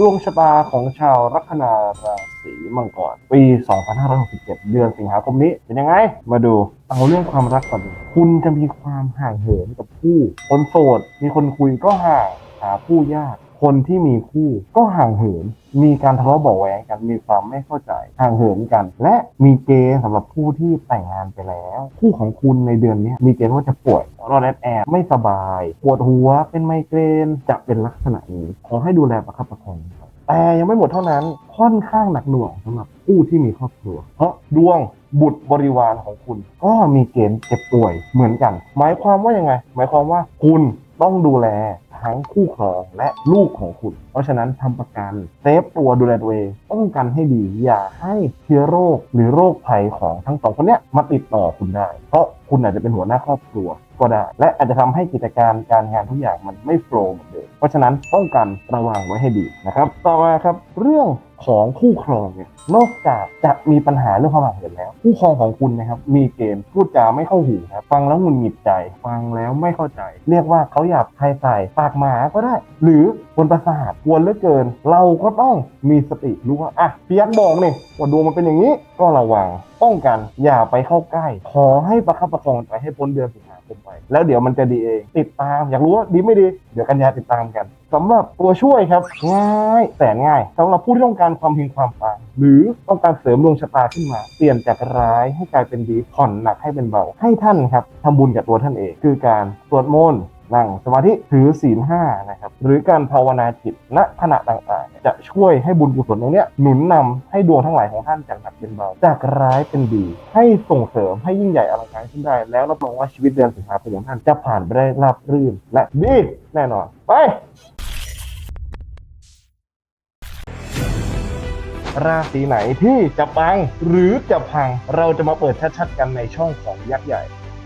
ดวงชะตาของชาวลัคนาราศีมังกรปี 2567 เดือนสิงหาคมนี้เป็นยังไง มาดูเอาเรื่องความรักก่อนคุณจะมีความห่างเหินกับผู้คนโสด มีคนคุยก็ห่างหาผู้ยาก คนที่มีคู่ก็ห่างเหิน มีการทะเลาะเบาะแวงกันมีความไม่เข้าใจห่างเหินกัน และมีเกณฑ์สำหรับผู้ที่แต่งงานไปแล้ว คู่ของคุณในเดือนนี้มีเกณฑ์ว่าจะป่วยรอดแอดแอดไม่สบาย ปวดหัวเป็นไมเกรนจะเป็นลักษณะนี้ขอให้ดูแลประคับประคองแต่ยังไม่หมดเท่านั้นค่อนข้างหนักหน่วงสำหรับผู้ที่มีครอบครัว เพราะดวงบุตรบริวารของคุณ ก็มีเกณฑ์เจ็บป่วยเหมือนกัน หมายความว่ายังไง หมายความว่าคุณ ต้องดูแลทั้งคู่ครองและลูกของคุณ เพราะฉะนั้นทำประกันเซฟตัวดูแลตัวเองป้องกันให้ดี อย่าให้เชื้อโรคหรือโรคภัยของทั้งสองคนเนี้ยมาติดต่อคุณได้ เพราะคุณอาจจะเป็นหัวหน้าครอบครัวก็ได้ และอาจจะทำให้กิจการการงานทุกอย่างมันไม่โฟล์เหมือนเดิมเพราะฉะนั้นป้องกันระวังไว้ให้ดีนะครับ ต่อมาครับเรื่อง ของคู่ครองเนี่ยนอกจากจะมีปัญหาเรื่องความห่างเหินแล้ว คู่ครองของคุณนะครับ มีเกณฑ์พูดจาไม่เข้าหูครับฟังแล้วหงุนหงิดใจ ฟังแล้วไม่เข้าใจ เรียกว่าเขาหยาบคายใส่ปากหมาก็ได้ หรือคนประสาทกวนเหลือเกิน เราก็ต้องมีสติรู้ว่าอะพี่ยักษ์บอกนี่ยว่าดวงมันเป็นอย่างนี้ ก็ระวังป้องกันอย่าไปเข้าใกล้ ขอให้ประคับประคองไปให้พ้นเดือนสิง หาคมไป แล้วเดี๋ยวมันจะดีเอง ติดตาม อยากรู้ว่าดีไม่ดี เดี๋ยวกันยาติดตามกันสำหรับตัวช่วยครับ ง่ายแต่ง่ายสำหรับผู้ที่ต้องการความเพียงความปังหรือต้องการเสริมดวงชะตาขึ้นมา เปลี่ยนจากร้ายให้กลายเป็นดีผ่อนหนักให้เป็นเบา ให้ท่านครับทำบุญกับตัวท่านเอง คือการสวดมนต์ นั่งสมาธิถือศีลห้านะครับหรือการภาวนาจิตณขณะต่างๆ จะช่วยให้บุญกุศลตรงนี้หนุนนำให้ดวงทั้งหลายของท่านจากหนักเป็นเบาจากร้ายเป็นดี ให้ส่งเสริมให้ยิ่งใหญ่อลังการขึ้นได้ แล้วรับรองว่าชีวิตเดือนสิงหาคมของท่านจะผ่านไปได้ราบรื่นและดีแน่นอนไปราศีไหนที่จะปังหรือจะพังเราจะมาเปิดชัดๆกันในช่องของยักษ์ใหญ่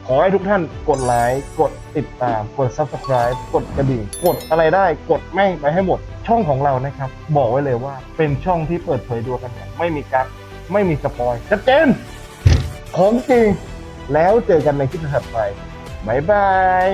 ขอให้ทุกท่านกดไลค์กดติดตาม กด subscribe กดกระดิ่ง กดอะไรได้กดแม่งไปให้หมด ช่องของเรานะครับ บอกไว้เลยว่าเป็นช่องที่เปิดเผยดวงกันอย่างไม่มีกักไม่มีสปอยชัดเจนของจริง แล้วเจอกันในคลิปถัดไปบ๊ายบาย